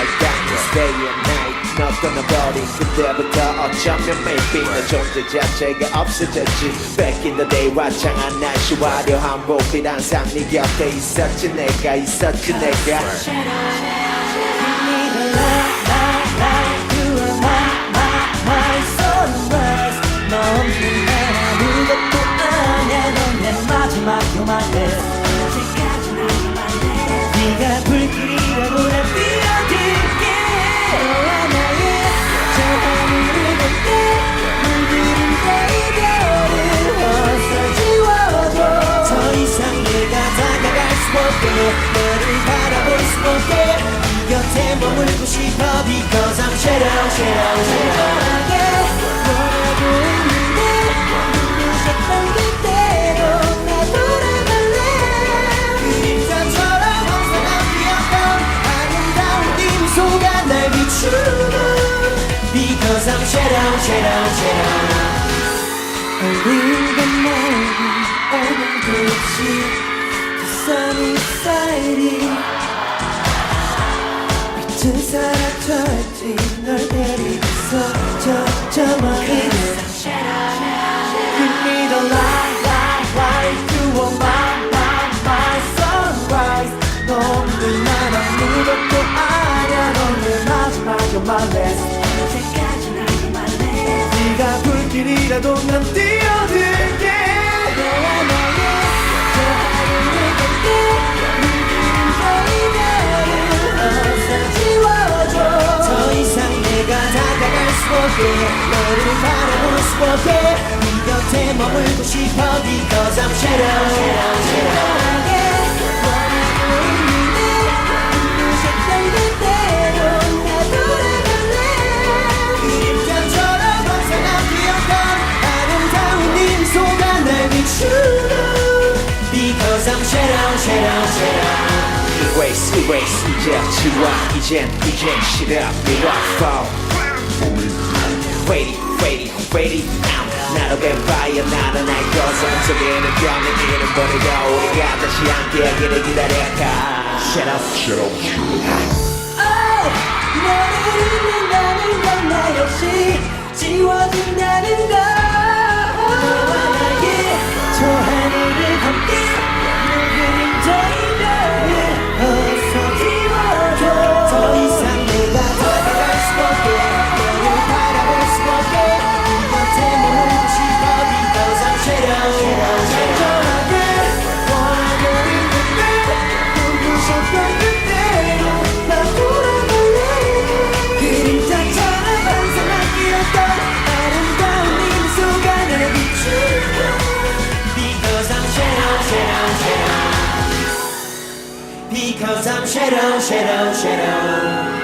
like darkness day and night. 너 떠나버린 그때부터 어쩌면 maybe 내 존재 자체가 없어졌지 Back in the day 화창한 날씨 화려한 볼빛 항상 네 곁에 있었지 내가 있었지 내가 네가 없게 너를 바라볼 수 없게 네 곁에 머물고 싶어 Because I'm shadow shadow shadow 원하고 있는데 눈부셨던 그대로 나 돌아갈래 그림자처럼 항상 함께였던 아름다운 네 미소가 날 비추는 Because I'm shadow shadow shadow 어딘가 멀리 오는 곳이 The sunny side 빛은 사라졌지 널 데리고서 저 저 멀리 Give me the light, light, light You are my, my, my sunrise 너 없는 난 아무것도 아냐 너는 마지막 You're my last 네가 불길이라도 난 뛰어 없게 너를 바라볼 수 없게 네 곁에 머물고 싶어 Because I'm shadow shadow shadow 원하고 있는데 눈부셨던 그대로 나 돌아갈래 그림자처럼 항상 함께였던 아름다운 네 미소가 날 비추는 Because I'm shadow shadow shadow Erase erase 이제 지워 이젠 이젠 싫어 미워 fall Fading fading fading out 나로 뱀파이어 나는 날 거성 속에는 병을 잃어버리고 우리가 다시 함께하기를 기다려가 Shut up. Shut up. 너를 잊는다는 건나 역시 지워진다는 걸 Because I'm shadow shadow shadow